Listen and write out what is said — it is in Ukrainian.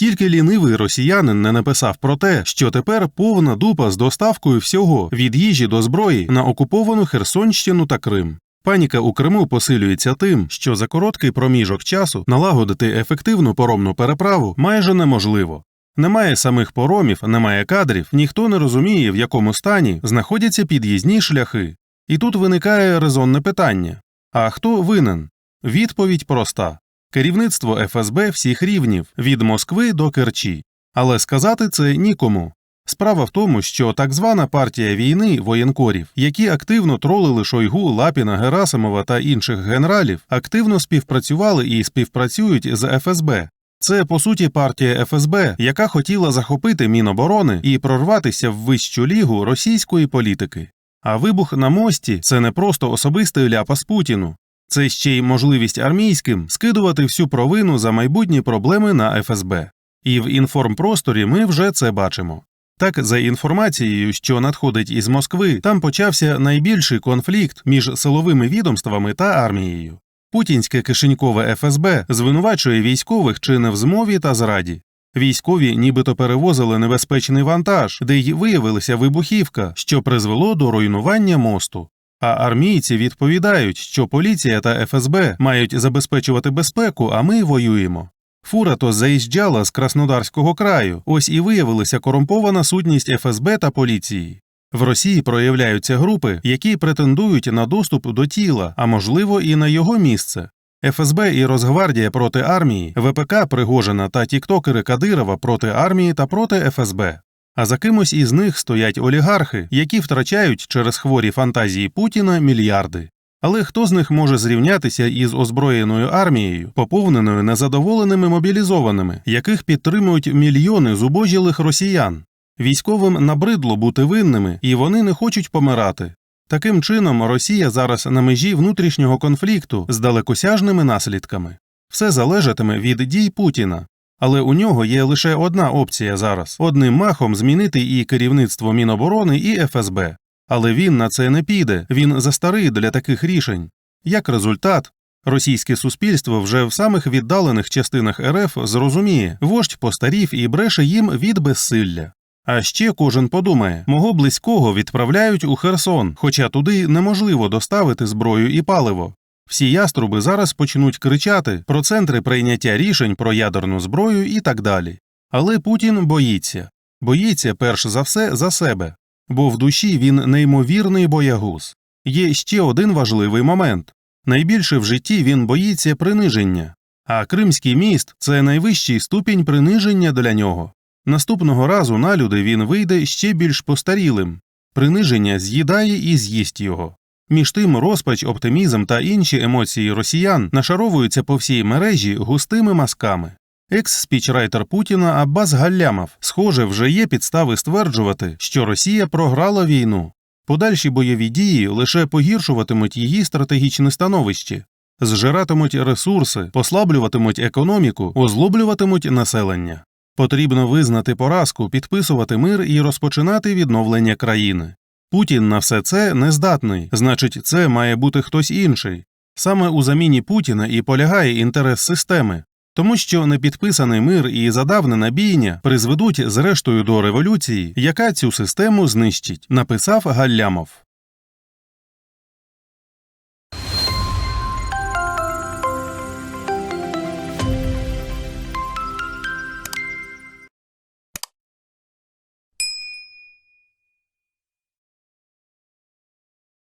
Тільки лінивий росіянин не написав про те, що тепер повна дупа з доставкою всього від їжі до зброї на окуповану Херсонщину та Крим. Паніка у Криму посилюється тим, що за короткий проміжок часу налагодити ефективну поромну переправу майже неможливо. Немає самих поромів, немає кадрів, ніхто не розуміє, в якому стані знаходяться під'їзні шляхи. І тут виникає резонне питання: а хто винен? Відповідь проста керівництво ФСБ всіх рівнів від Москви до Керчі. Але сказати це нікому. Справа в тому, що так звана партія війни воєнкорів, які активно тролили Шойгу, Лапіна, Герасимова та інших генералів, активно співпрацювали і співпрацюють з ФСБ. Це по суті партія ФСБ, яка хотіла захопити Міноборони і прорватися в вищу лігу російської політики. А вибух на мості це не просто особистий ляпас Путіну, це ще й можливість армійським скидувати всю провину за майбутні проблеми на ФСБ. І в інформпросторі ми вже це бачимо. Так, за інформацією, що надходить із Москви, там почався найбільший конфлікт між силовими відомствами та армією. Путінське кишенькове ФСБ звинувачує військових чи не в змові та зраді. Військові нібито перевозили небезпечний вантаж, де й виявилася вибухівка, що призвело до руйнування мосту. А армійці відповідають, що поліція та ФСБ мають забезпечувати безпеку, а ми воюємо. Фура то заїжджала з Краснодарського краю, ось і виявилася корумпована сутність ФСБ та поліції. В Росії проявляються групи, які претендують на доступ до тіла, а можливо і на його місце. ФСБ і Росгвардія проти армії, ВПК Пригожина та тіктокери Кадирова проти армії та проти ФСБ. А за кимось із них стоять олігархи, які втрачають через хворі фантазії Путіна мільярди. Але хто з них може зрівнятися із озброєною армією, поповненою незадоволеними мобілізованими, яких підтримують мільйони зубожілих росіян? Військовим набридло бути винними, і вони не хочуть помирати. Таким чином, Росія зараз на межі внутрішнього конфлікту з далекосяжними наслідками. Все залежатиме від дій Путіна. Але у нього є лише одна опція зараз одним махом змінити і керівництво Міноборони, і ФСБ. Але він на це не піде, він застарий для таких рішень. Як результат, російське суспільство вже в самих віддалених частинах РФ зрозуміє, вождь постарів і бреше їм від безсилля. А ще кожен подумає, мого близького відправляють у Херсон, хоча туди неможливо доставити зброю і паливо. Всі яструби зараз почнуть кричати про центри прийняття рішень про ядерну зброю і так далі. Але Путін боїться боїться перш за все за себе, бо в душі він неймовірний боягуз. Є ще один важливий момент найбільше в житті він боїться приниження, а Кримський міст це найвищий ступінь приниження для нього. Наступного разу на люди він вийде ще більш постарілим, приниження з'їдає і з'їсть його. Між тим розпач, оптимізм та інші емоції росіян нашаровуються по всій мережі густими мазками. Екс-спічрайтер Путіна Аббас Галлямов, схоже, вже є підстави стверджувати, що Росія програла війну. Подальші бойові дії лише погіршуватимуть її стратегічне становище, зжиратимуть ресурси, послаблюватимуть економіку, озлоблюватимуть населення. Потрібно визнати поразку, підписувати мир і розпочинати відновлення країни. Путін на все це не здатний, значить, це має бути хтось інший. Саме у заміні Путіна і полягає інтерес системи, тому що непідписаний мир і задавнена бійня призведуть зрештою до революції, яка цю систему знищить, написав Галлямов.